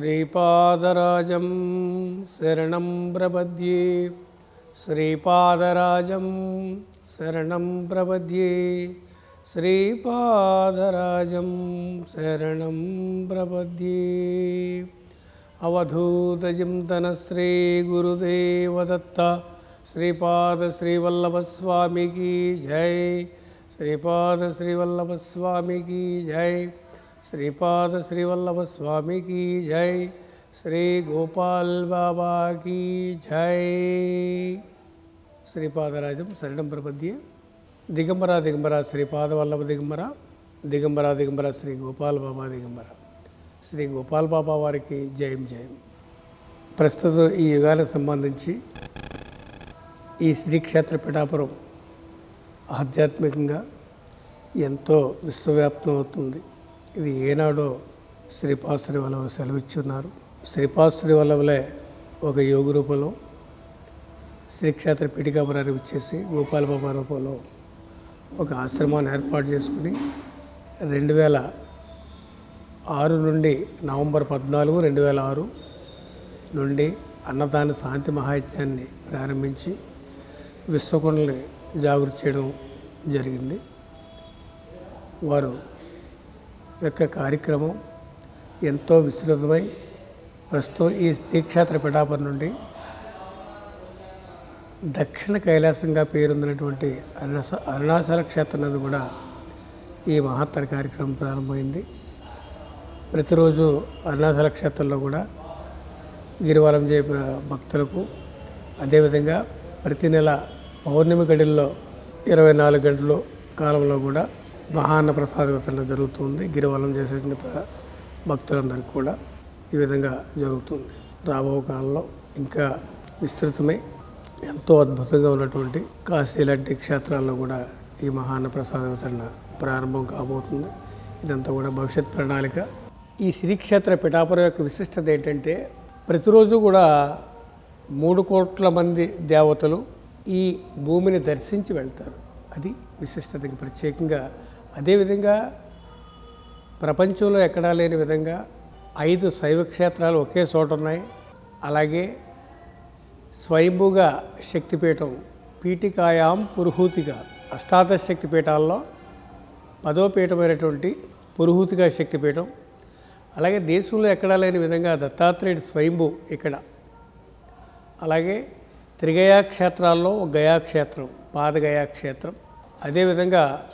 శ్రీపాదరాజం శరణం ప్రపద్యే శ్రీపాదరాజం శరణం ప్రపద్యే శ్రీపాదరాజం శరణం ప్రపద్యే అవధూతజింతన శ్రీ గురుదేవదత్త శ్రీపాద శ్రీవల్లభస్వామికి జై శ్రీపాద శ్రీవల్లభ స్వామికి జై. శ్రీ గోపాల్ బాబాకి జై. శ్రీపాదరాజం శరణం ప్రపద్యే. దిగంబర దిగంబర శ్రీపాద వల్లభ దిగంబర. దిగంబర దిగంబర శ్రీ గోపాల్ బాబా దిగంబర. శ్రీ గోపాల్ బాబా వారికి జయం జయం. ప్రస్తుతం ఈ యుగానికి సంబంధించి ఈ శ్రీక్షేత్ర పిఠాపురం ఆధ్యాత్మికంగా ఎంతో విశ్వవ్యాప్తం అవుతుంది. ఇది ఏనాడో శ్రీపాశ్రీ వల్లవ సెలవిచ్చున్నారు. శ్రీపాశ్రీ వల్లవలే ఒక యోగ రూపంలో శ్రీక్షేత్ర పీఠికాపురానికి వచ్చేసి గోపాలబాబా రూపంలో ఒక ఆశ్రమాన్ని ఏర్పాటు చేసుకుని రెండు వేల ఆరు నుండి నవంబర్ పద్నాలుగు రెండు వేల ఆరు నుండి అన్నదాన శాంతి మహాయజ్ఞాన్ని ప్రారంభించి విశ్వకుండల్ని జాగృతి చేయడం జరిగింది. వారు యొక్క కార్యక్రమం ఎంతో విస్తృతమై ప్రస్తుతం ఈ శ్రీక్షేత్ర పిఠాపురం నుండి దక్షిణ కైలాసంగా పేరొందినటువంటి అరుణాచ అరుణాచల క్షేత్రం నందు కూడా ఈ మహత్తర కార్యక్రమం ప్రారంభమైంది. ప్రతిరోజు అరుణాచల క్షేత్రంలో కూడా గిరివలం చేయ భక్తులకు అదేవిధంగా ప్రతి నెల పౌర్ణమి గడిల్లో ఇరవై నాలుగు గంటల కాలంలో కూడా మహాన్న ప్రసాద వితరణ జరుగుతుంది. గిరివలం చేసేటువంటి భక్తులందరికీ కూడా ఈ విధంగా జరుగుతుంది. రాబో కాలంలో ఇంకా విస్తృతమై ఎంతో అద్భుతంగా ఉన్నటువంటి కాశీ లాంటి క్షేత్రాల్లో కూడా ఈ మహాన్న ప్రసాద వితరణ ప్రారంభం కాబోతుంది. ఇదంతా కూడా భవిష్యత్ ప్రణాళిక. ఈ శ్రీక్షేత్ర పిఠాపురం యొక్క విశిష్టత ఏంటంటే ప్రతిరోజు కూడా మూడు కోట్ల మంది దేవతలు ఈ భూమిని దర్శించి వెళ్తారు. అది విశిష్టతకి ప్రత్యేకంగా అదేవిధంగా ప్రపంచంలో ఎక్కడా లేని విధంగా ఐదు శైవ క్షేత్రాలు ఒకే చోట ఉన్నాయి. అలాగే స్వయంభుగా శక్తిపీఠం పీఠికాయాం పురుహూతిగా అష్టాదశ శక్తిపీఠాల్లో పదో పీఠమైనటువంటి పురుహూతిగా శక్తిపీఠం. అలాగే దేశంలో ఎక్కడా లేని విధంగా దత్తాత్రేయుడు స్వయంభు ఇక్కడ. అలాగే త్రిగయా క్షేత్రాల్లో గయా క్షేత్రం పాదగయా క్షేత్రం అదేవిధంగా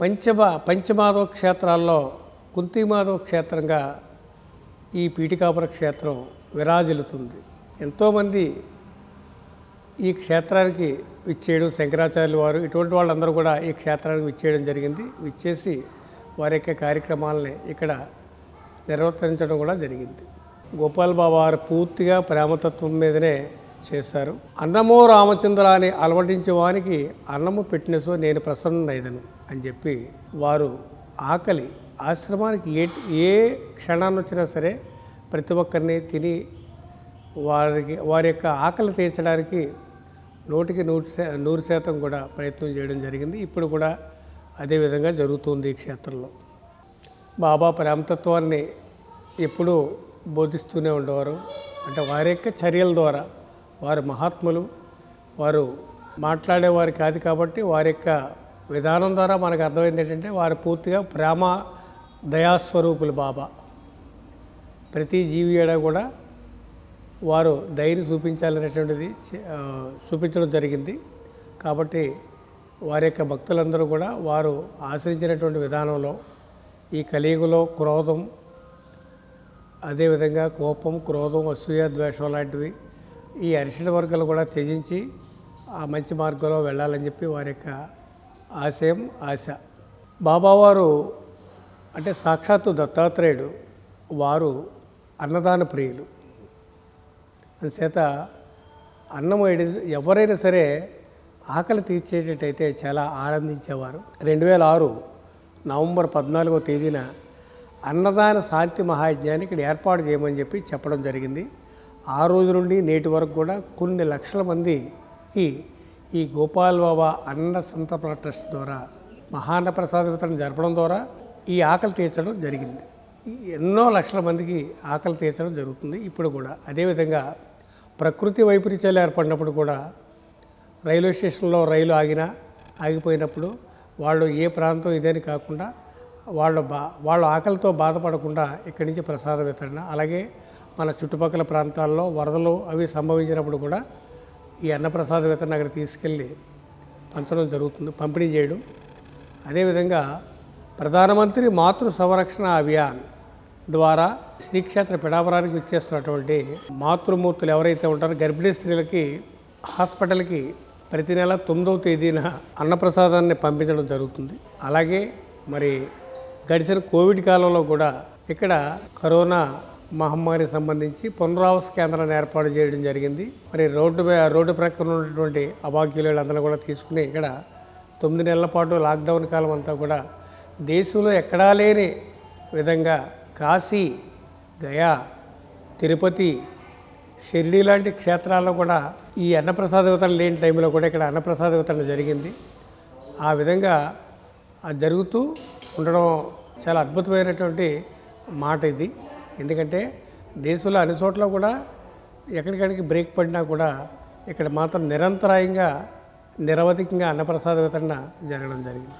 పంచమ పంచమాధవ క్షేత్రాల్లో కుంతిమాధవ క్షేత్రంగా ఈ పీఠికాపుర క్షేత్రం విరాజిల్లుతుంది. ఎంతోమంది ఈ క్షేత్రానికి విచ్చేయడం శంకరాచార్యులు వారు ఇటువంటి వాళ్ళందరూ కూడా ఈ క్షేత్రానికి విచ్చేయడం జరిగింది. విచ్చేసి వారి యొక్క కార్యక్రమాలని ఇక్కడ నిర్వర్తించడం కూడా జరిగింది. గోపాల్ బాబా వారు పూర్తిగా ప్రేమతత్వం మీదనే చేశారు. అన్నమో రామచంద్ర అని అలవటించే వానికి అన్నము పెట్టినసో నేను ప్రసన్నైదను అని చెప్పి వారు ఆకలి ఆశ్రమానికి ఏ ఏ క్షణాన్ని వచ్చినా సరే ప్రతి ఒక్కరిని తిని వారికి వారి యొక్క ఆకలి తీర్చడానికి నూటికి నూరు నూరు శాతం కూడా ప్రయత్నం చేయడం జరిగింది. ఇప్పుడు కూడా అదే విధంగా జరుగుతుంది ఈ క్షేత్రంలో. బాబా ప్రేమతత్వాన్ని ఎప్పుడూ బోధిస్తూనే ఉండేవారు. అంటే వారి యొక్క చర్యల ద్వారా వారు మహాత్ములు వారు మాట్లాడేవారు కాదు కాబట్టి వారి యొక్క విధానం ద్వారా మనకు అర్థమైంది ఏంటంటే వారు పూర్తిగా ప్రేమ దయాస్వరూపులు బాబా. ప్రతి జీవి ఏడా కూడా వారు ధైర్యం చూపించాలనేటువంటిది చే- చూపించడం జరిగింది. కాబట్టి వారి యొక్క భక్తులందరూ కూడా వారు ఆశ్రయించినటువంటి విధానంలో ఈ కలియుగలో క్రోధం అదేవిధంగా కోపం క్రోధం అసూయ ద్వేషం లాంటివి ఈ అరిషణ వర్గాలు కూడా త్యజించి ఆ మంచి మార్గంలో వెళ్ళాలని చెప్పి వారి యొక్క ఆశయం ఆశ. బాబావారు అంటే సాక్షాత్తు దత్తాత్రేయుడు వారు అన్నదాన ప్రియులు. అందుచేత అన్నం ఎవరైనా సరే ఆకలి తీర్చేటట్టయితే చాలా ఆనందించేవారు. రెండు వేల ఆరు నవంబర్ పద్నాలుగో తేదీన అన్నదాన శాంతి మహాయజ్ఞాన్ని ఇక్కడ ఏర్పాటు చేయమని చెప్పి చెప్పడం జరిగింది. ఆ రోజు నుండి నేటి వరకు కూడా కొన్ని లక్షల మందికి ఈ గోపాల్ బాబా అన్న సంతపన ట్రస్ట్ ద్వారా మహాన్న ప్రసాద వితరణ జరపడం ద్వారా ఈ ఆకలి తీర్చడం జరిగింది. ఎన్నో లక్షల మందికి ఆకలి తీర్చడం జరుగుతుంది. ఇప్పుడు కూడా అదేవిధంగా ప్రకృతి వైపరీత్యాలు ఏర్పడినప్పుడు కూడా రైల్వే స్టేషన్లో రైలు ఆగినా ఆగిపోయినప్పుడు వాళ్ళు ఏ ప్రాంతం ఇదని కాకుండా వాళ్ళు బా వాళ్ళు ఆకలితో బాధపడకుండా ఇక్కడి నుంచి ప్రసాద వితరణ అలాగే మన చుట్టుపక్కల ప్రాంతాల్లో వరదలు అవి సంభవించినప్పుడు కూడా ఈ అన్నప్రసాద వితరణ అక్కడ తీసుకెళ్ళి పంచడం జరుగుతుంది పంపిణీ చేయడం. అదేవిధంగా ప్రధానమంత్రి మాతృ సంరక్షణ అభియాన్ ద్వారా శ్రీక్షేత్ర పిడాపురానికి ఇచ్చేస్తున్నటువంటి మాతృమూర్తులు ఎవరైతే ఉంటారో గర్భిణీ స్త్రీలకి హాస్పిటల్కి ప్రతి నెల తొమ్మిదవ తేదీన అన్నప్రసాదాన్ని పంపించడం జరుగుతుంది. అలాగే మరి గడిచిన కోవిడ్ కాలంలో కూడా ఇక్కడ కరోనా మహమ్మారికి సంబంధించి పునరావాస కేంద్రాన్ని ఏర్పాటు చేయడం జరిగింది. మరి రోడ్డు రోడ్డు ప్రక్కన ఉన్నటువంటి అభాగ్యులు అందరూ కూడా తీసుకుని ఇక్కడ తొమ్మిది నెలల పాటు లాక్డౌన్ కాలం అంతా కూడా దేశంలో ఎక్కడా లేని విధంగా కాశీ గయా తిరుపతి షిరిడి లాంటి క్షేత్రాల్లో కూడా ఈ అన్నప్రసాద వితరణ లేని టైంలో కూడా ఇక్కడ అన్నప్రసాద వితరణ జరిగింది. ఆ విధంగా అది జరుగుతూ ఉండడం చాలా అద్భుతమైనటువంటి మాట ఇది. ఎందుకంటే దేశంలో అన్ని చోట్ల కూడా ఎక్కడికడికి బ్రేక్ పడినా కూడా ఇక్కడ మాత్రం నిరంతరాయంగా నిరవధికంగా అన్నప్రసాద వితరణ జరగడం జరిగింది.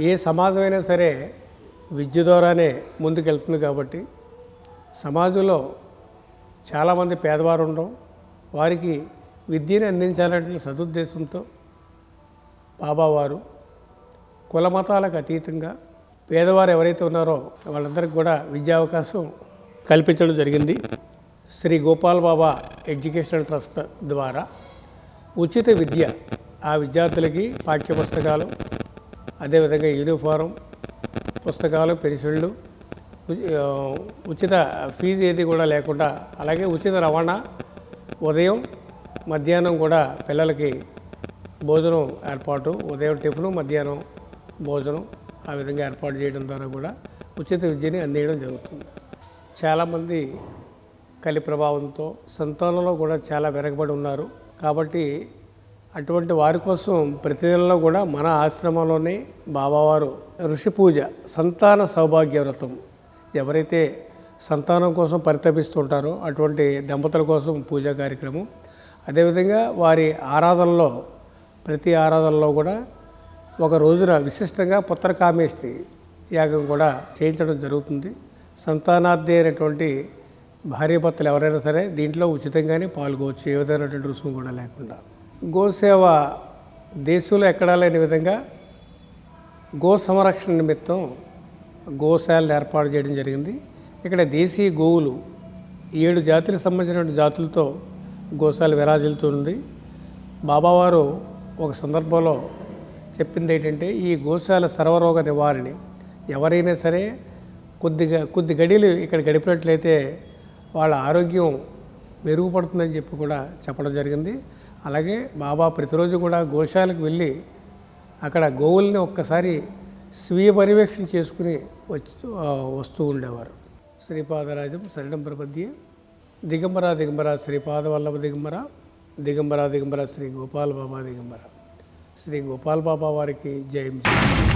ఏ సమాజమైనా సరే విద్య ద్వారానే ముందుకెళ్తుంది కాబట్టి సమాజంలో చాలామంది పేదవారు ఉండడం వారికి విద్యను అందించాలంటే సదుద్దేశంతో బాబావారు కుల మతాలకు అతీతంగా పేదవారు ఎవరైతే ఉన్నారో వాళ్ళందరికీ కూడా విద్యా అవకాశం కల్పించడం జరిగింది. శ్రీ గోపాల్ బాబా ఎడ్యుకేషనల్ ట్రస్ట్ ద్వారా ఉచిత విద్య ఆ విద్యార్థులకి పాఠ్య పుస్తకాలు అదేవిధంగా యూనిఫారం పుస్తకాలు పెన్సిళ్ళు ఉచిత ఫీజు ఏది కూడా లేకుండా అలాగే ఉచిత రవాణా ఉదయం మధ్యాహ్నం కూడా పిల్లలకి భోజనం ఏర్పాటు ఉదయం టిఫిను మధ్యాహ్నం భోజనం ఆ విధంగా ఏర్పాటు చేయడం ద్వారా కూడా ఉచిత విద్యని అందించడం జరుగుతుంది. చాలామంది కలి ప్రభావంతో సంతానంలో కూడా చాలా వెనకబడి ఉన్నారు. కాబట్టి అటువంటి వారి కోసం ప్రతి నెలలో కూడా మన ఆశ్రమంలోనే బాబావారు ఋషి పూజ సంతాన సౌభాగ్య వ్రతం ఎవరైతే సంతానం కోసం పరితపిస్తుంటారో అటువంటి దంపతుల కోసం పూజా కార్యక్రమం. అదేవిధంగా వారి ఆరాధనలో ప్రతి ఆరాధనలో కూడా ఒక రోజున విశిష్టంగా పుత్రకామేష్టి యాగం కూడా చేయించడం జరుగుతుంది. సంతానార్థి అయినటువంటి భార్యాభర్తలు ఎవరైనా సరే దీంట్లో ఉచితంగానే పాల్గొవచ్చు. ఏ విధమైనటువంటి రుసుము కూడా లేకుండా. గోసేవ దేశంలో ఎక్కడా లేని విధంగా గో సంరక్షణ నిమిత్తం గోశాలను ఏర్పాటు చేయడం జరిగింది. ఇక్కడ దేశీయ గోవులు ఏడు జాతులకు సంబంధించిన జాతులతో గోశాల విరాజిల్లుతుంది బాబావారు ఒక సందర్భంలో చెప్పింది ఏంటంటే ఈ గోశాల సర్వరోగ నివారణ ఎవరైనా సరే కొద్దిగా కొద్ది గడియలు ఇక్కడ గడిపినట్లయితే వాళ్ళ ఆరోగ్యం మెరుగుపడుతుందని చెప్పి కూడా చెప్పడం జరిగింది. అలాగే బాబా ప్రతిరోజు కూడా గోశాలకు వెళ్ళి అక్కడ గోవుల్ని ఒక్కసారి స్వీయ పర్యవేక్షణ చేసుకుని వచ్చి వస్తూ ఉండేవారు. శ్రీపాదరాజం శరణం ప్రపద్యే. దిగంబర దిగంబర శ్రీపాద వల్లభ దిగంబర. దిగంబర దిగంబర శ్రీ గోపాల్ బాబా దిగంబర. శ్రీ గోపాల్ బాబా వారికి జయం జయం.